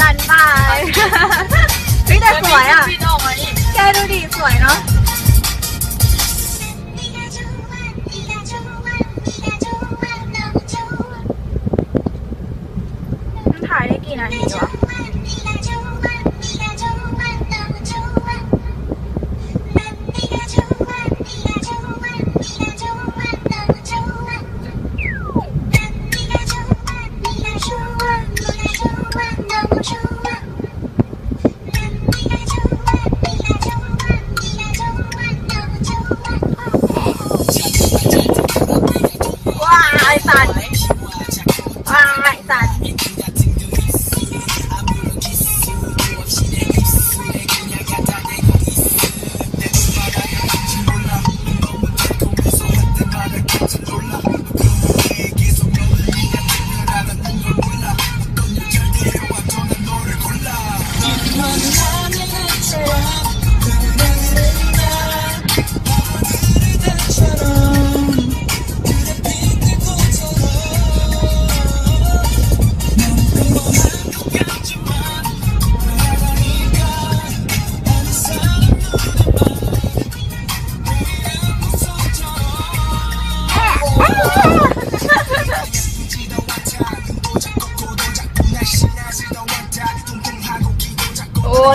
กันบายเฮ้ยแต่สวยอะบินออกมาอีกแกดูดิสวยเนาะ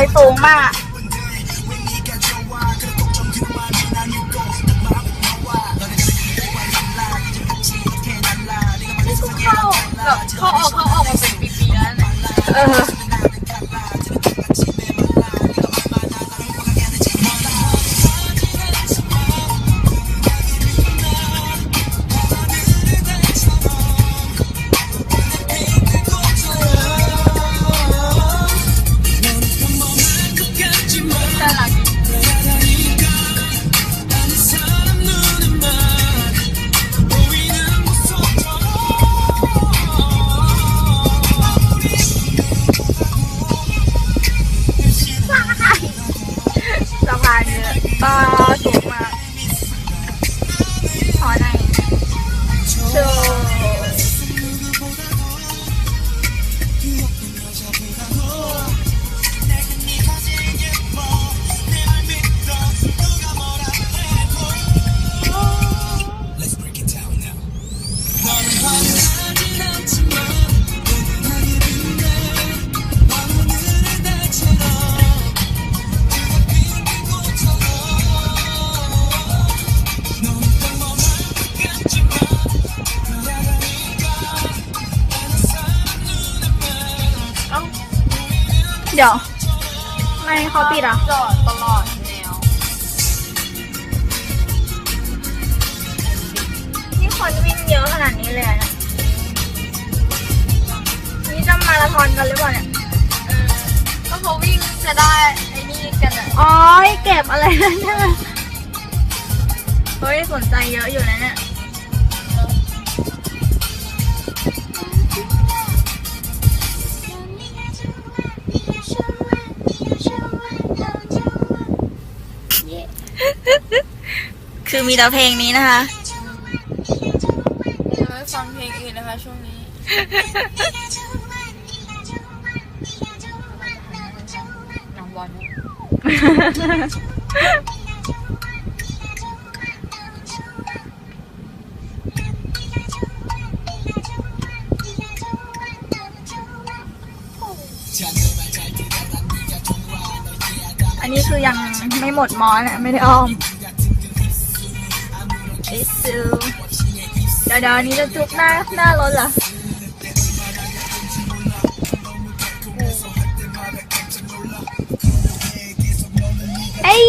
ยสูงมาก เข้าแบบเข้าออกเข้าออกมาเป็นปีๆแล้วเนี่ยเออาสู เดี๋ยวทำไมเขาปิดอะ จอดตลอดแนวนี่คนวิ่งเยอะขนาดนี้เลยอะเนี่ยนี่จะมาราธอนกันหรือเปล่าเนี่ย เออก็เขาวิ่งจะได้ไอ้นี่กันอะอ๋อเก็บอะไรนั่นใช่ไหมเฮ้ยสนใจเยอะอยู่นะเนี่ย คือมีแต่เพลงนี้นะคะ ยังไม่ฟังเพลงอื่นนะคะ ช่วงนี้ น้ำบอล อันนี้คือยังไม่หมดมอนะไม่ได้อ้อมเอซูเดี๋ยวเดี๋ยวนนี้จะจุกหน้าหน้ารถเหรอเอ้ย